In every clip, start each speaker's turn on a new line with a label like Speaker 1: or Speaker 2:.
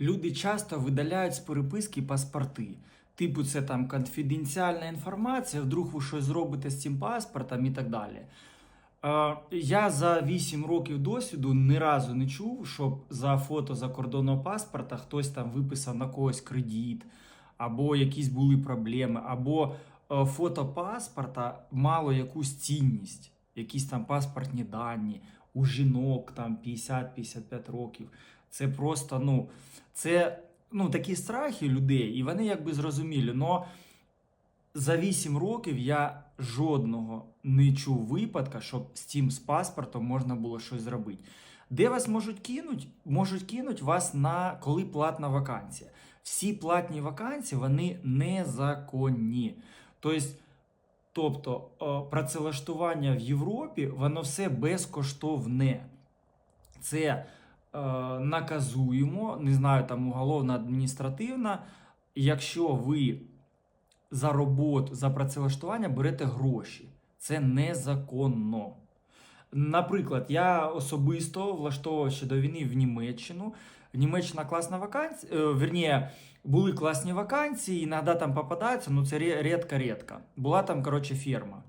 Speaker 1: люди часто видаляють з переписки паспорти. Типу, це там конфіденціальна інформація, вдруг ви щось зробите з цим паспортом і так далі. Е, я за 8 років досвіду ні разу не чув, щоб за фото закордонного паспорта хтось там виписав на когось кредит, або якісь були проблеми, або е, фото паспорта мало якусь цінність, якісь там паспортні дані у жінок там 50-55 років. Це просто, ну, це ну, такі страхи людей, і вони якби зрозуміли. Но за 8 років я жодного не чув випадка, щоб з цим з паспортом можна було щось зробити. Де вас можуть кинуть? Можуть кинуть вас на коли платна вакансія. Всі платні вакансії вони незаконні. Тобто, тобто працевлаштування в Європі, воно все безкоштовне. Це наказуємо, не знаю, там уголовна адміністративна. Якщо ви за роботу, за працевлаштування берете гроші. Це незаконно. Наприклад, я особисто влаштовував ще до війни в Німеччину. Німеччина класна вакансія, е, верніше, були класні вакансії, іноді там попадаються, ну це рідко-рідко. Була там, коротше, ферма.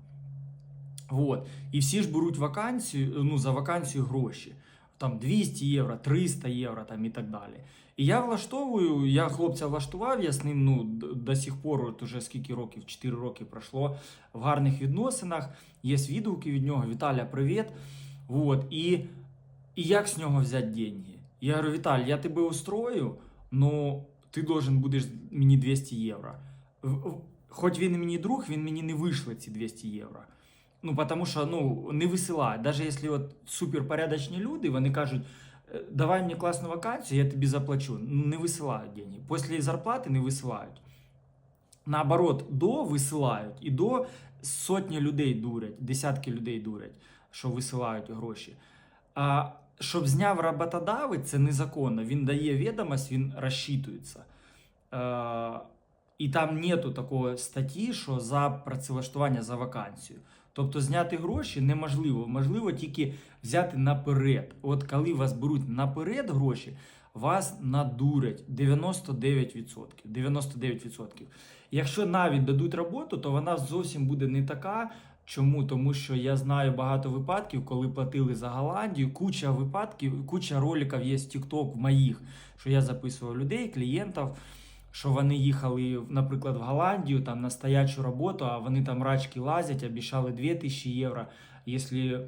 Speaker 1: Вот. І всі ж беруть вакансію, ну, за вакансію гроші. Там 200 євро, 300 євро там, і так далі. І я влаштовую, я хлопця влаштував, я з ним ну, до сих пор, от уже скільки років, 4 роки пройшло в гарних відносинах. Є відгуки від нього. Віталя, привіт. Вот. І, і як з нього взяти деньги? Я говорю, Віталь, я тебе устрою, ну ти должен будеш мені 200 євро. Хоч він мені друг, він мені не вийшло ці 200 євро. Ну, потому що ну, не висилають. Навіть якщо суперпорядочні люди, вони кажуть, «Е, давай мені класну вакансію, я тобі заплачу. Ну, Не висилають деньги. Після зарплати не висилають. Наоборот, до висилають і до сотні людей дурять, десятки людей дурять, що висилають гроші. А щоб зняв роботодавець, це незаконно. Він дає відомость, він розчитується. І там нету такої статті, що за працевлаштування за вакансію. Тобто зняти гроші неможливо. Можливо тільки взяти наперед. От коли вас беруть наперед гроші, вас надурять 99%. 99%. Якщо навіть дадуть роботу, то вона зовсім буде не така. Чому? Тому що я знаю багато випадків, коли платили за Голландію. Куча випадків, куча роликів є з TikTok моїх, що я записував людей, клієнтів, що вони їхали, наприклад, в Голландію там на стоячу роботу, а вони там рачки лазять, обіцяли 2000 євро. Якщо е,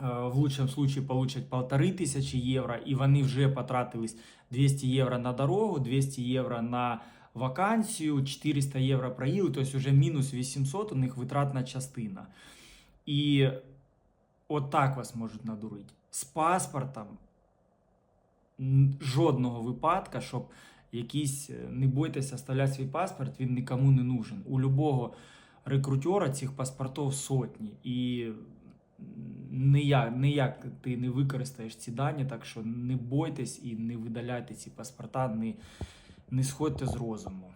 Speaker 1: в лучшем случае получать полторы тысячи євро, і вони вже потратились 200 євро на дорогу, 200 євро на вакансію, 400 євро проїли, тобто вже мінус 800 у них витратна частина. І от так вас можуть надурити. З паспортом жодного випадка, щоб якийсь, е, не бойтеся оставляти свій паспорт, він нікому не нужен. У любого рекрутера цих паспортів сотні. І ніяк, ніяк ти не використаєш ці дані, так що не бойтесь і не видаляйте ці паспорта, не, не сходьте з розуму.